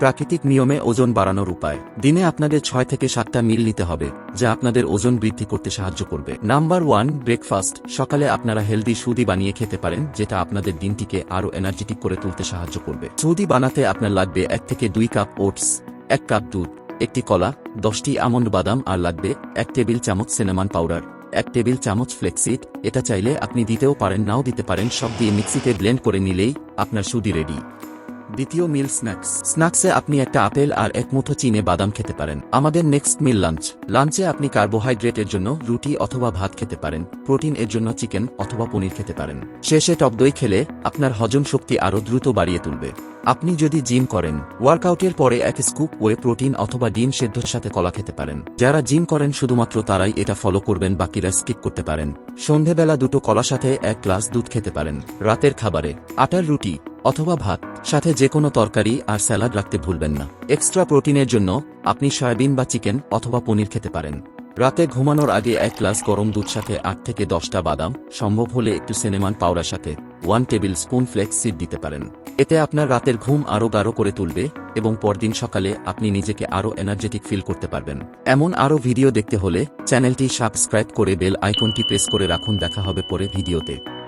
প্রাকৃতিক নিয়মে ওজন বাড়ানোর উপায়। দিনে আপনাদের ছয় থেকে সাতটা মিল নিতে হবে, যা আপনাদের ওজন বৃদ্ধি করতে সাহায্য করবে। Number one, breakfast. সকালে আপনারা হেলদি সুদি বানিয়ে খেতে পারেন, যেটা আপনাদের দিনটিকে আরও এনার্জেটিক করে তুলতে সাহায্য করবে। সুদি বানাতে আপনার লাগবে এক থেকে দুই কাপ ওটস, এক কাপ দুধ, একটি কলা, দশটি আমন্ড বাদাম আর লাগবে এক টেবিল চামচ সিনেমান পাউডার, এক টেবিল চামচ ফ্লেক্সিড। এটা চাইলে আপনি দিতেও পারেন, নাও দিতে পারেন। সব দিয়ে মিক্সিতে ব্লেন্ড করে নিলেই আপনার সুদি রেডি। দ্বিতীয় মিল স্ন্যাক্স। স্ন্যাক্সে আপনি একটা আপেল আর এক মুঠো চিনে বাদাম খেতে পারেন। আমাদের নেক্সট মিল লাঞ্চ। লাঞ্চে আপনি কার্বোহাইড্রেটের জন্য রুটি অথবা ভাত খেতে পারেন, প্রোটিন এর জন্য চিকেন অথবা পনির খেতে পারেন। শেষে টক দই খেলে আপনার হজম শক্তি আরও দ্রুত বাড়িয়ে তুলবে। আপনি যদি জিম করেন, ওয়ার্কআউটের পরে এক স্কুপ ওয়ে প্রোটিন অথবা ডিম সেদ্ধর সাথে কলা খেতে পারেন। যারা জিম করেন, শুধুমাত্র তারাই এটা ফলো করবেন, বাকিরা স্কিপ করতে পারেন। সন্ধেবেলা দুটো কলা সাথে এক গ্লাস দুধ খেতে পারেন। রাতের খাবারে আটার রুটি অথবা ভাত, সাথে যে কোনো তরকারি আর স্যালাড রাখতে ভুলবেন না। এক্সট্রা প্রোটিনের জন্য আপনি সয়াবিন বা চিকেন অথবা পনির খেতে পারেন। রাতে ঘুমানোর আগে এক গ্লাস গরম দুধ সাথে আট থেকে দশটা বাদাম, সম্ভব হলে একটু সিনেমান পাউডার সাথে one tablespoon flax seed দিতে পারেন। এতে আপনার রাতের ঘুম আরও গাঢ় করে তুলবে এবং পরদিন সকালে আপনি নিজেকে আরও এনার্জেটিক ফিল করতে পারবেন। এমন আরও ভিডিও দেখতে হলে চ্যানেলটি সাবস্ক্রাইব করে বেল আইকনটি প্রেস করে রাখুন। দেখা হবে পরে ভিডিওতে।